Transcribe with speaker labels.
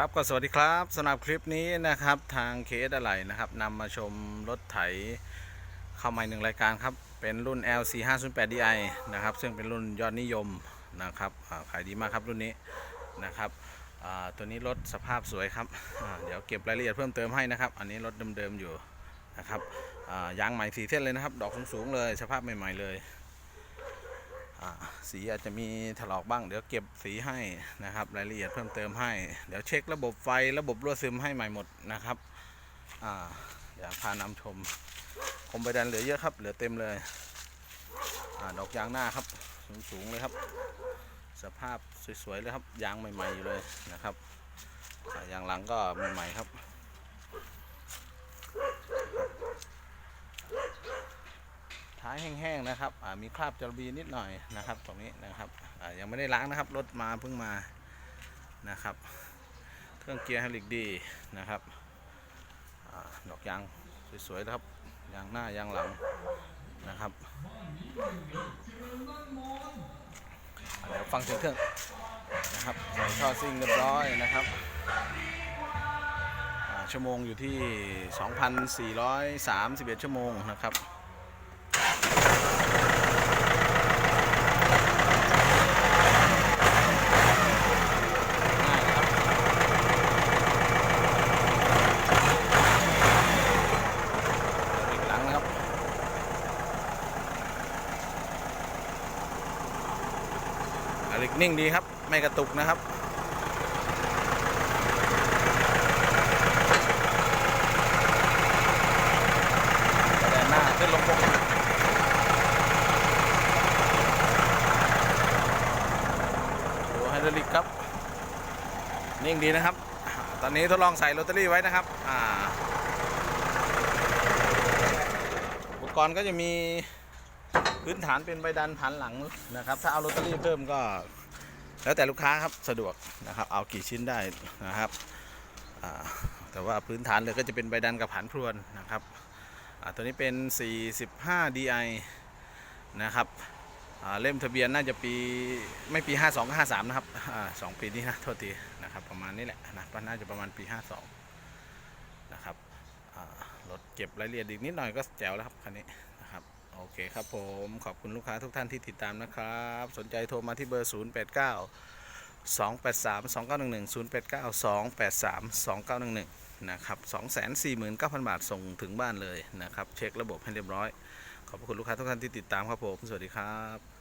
Speaker 1: ครับก็สวัสดีครับสำหรับคลิปนี้นะครับทางเคสอะไรนะครับนำมาชมรถไถเข้ามาหนึ่งรายการครับ เป็นรุ่น LC 5 0 8 DI นะครับ ซึ่งเป็นรุ่นยอดนิยมนะครับขายดีมากครับรุ่นนี้นะครับตัวนี้รถสภาพสวยครับเดี๋ยวเก็บรายละเอียดเพิ่มเติมให้นะครับ อันนี้รถเดิมๆอยู่นะครับยางใหม่สีเส้นเลยนะครับ ดอกสูงๆเลย สภาพใหม่ๆเลย สีอาจจะมีถลอกบ้าง เดี๋ยวเก็บสีให้นะครับรายละเอียดเพิ่มเติมให้ เดี๋ยวเช็คระบบไฟระบบรั่วซึมให้ใหม่หมดนะครับเดี๋ยวพานำชม คมใบดันเหลือเยอะครับ เหลือเต็มเลยอดอกยางหน้าครับ สูงๆเลยครับ สภาพสวยๆเลยครับยางใหม่ๆอยู่เลยนะครับยางหลังก็ใหม่ๆครับ ท้าย แห้งๆนะครับอ่ามีคราบจระบีนิดหน่อยนะครับ ตรงนี้นะครับอ่ายังไม่ได้ล้างนะครับรถมาเพิ่งมานะครับ เครื่องเกียร์ไฮรอลิกดีนะครับอาดอกยางสวยๆนะครับยางหน้ายางหลังนะครับเดี๋ยวฟังเสียงเครื่องนะครับใส่ท่อซิ่งเรียบร้อยนะครับอ่าชั่วโมงอยู่ที่ 2,431 ชั่วโมงนะครับ ง่ายนะครับอีกหลังนะครับ อลิกนิ่งดีครับ ไม่กระตุกนะครับแดนหน้าขึ้นลงพงดูไฮดรอลิกครับ นิ่งดีนะครับ ตอนนี้ทดลองใส่โรตารี่ไว้นะครับ อ่า อุปกรณ์ก็จะมี พื้นฐานเป็นใบดันผันหลังนะครับ ถ้าเอาโรตารี่เพิ่มก็ แล้วแต่ลูกค้าครับสะดวกนะครับ เอากี่ชิ้นได้นะครับแต่ว่าพื้นฐานเลยก็จะเป็นใบดันกับผันพรวนนะครับตัวนี้เป็น 45 DI นะครับเล่มทะเบียนน่าจะปีไม่ปี 52ก็53 นะครับอสองปีนี้นะโทษทีนะครับประมาณนี้แหละนะน่าจะประมาณปี 52 นะครับรถเก็บรายละเอียดอีกนิดหน่อยก็แจ๋วแล้วครับคันนี้ โอเคครับผมขอบคุณลูกค้าทุกท่านที่ติดตามนะครับ สนใจโทรมาที่เบอร์ 089 283 2911 089 283 2911นะครับ249,000 บาทส่งถึงบ้านเลยนะครับ เช็คระบบให้เรียบร้อย ขอบคุณลูกค้าทุกท่านที่ติดตามครับผม สวัสดีครับ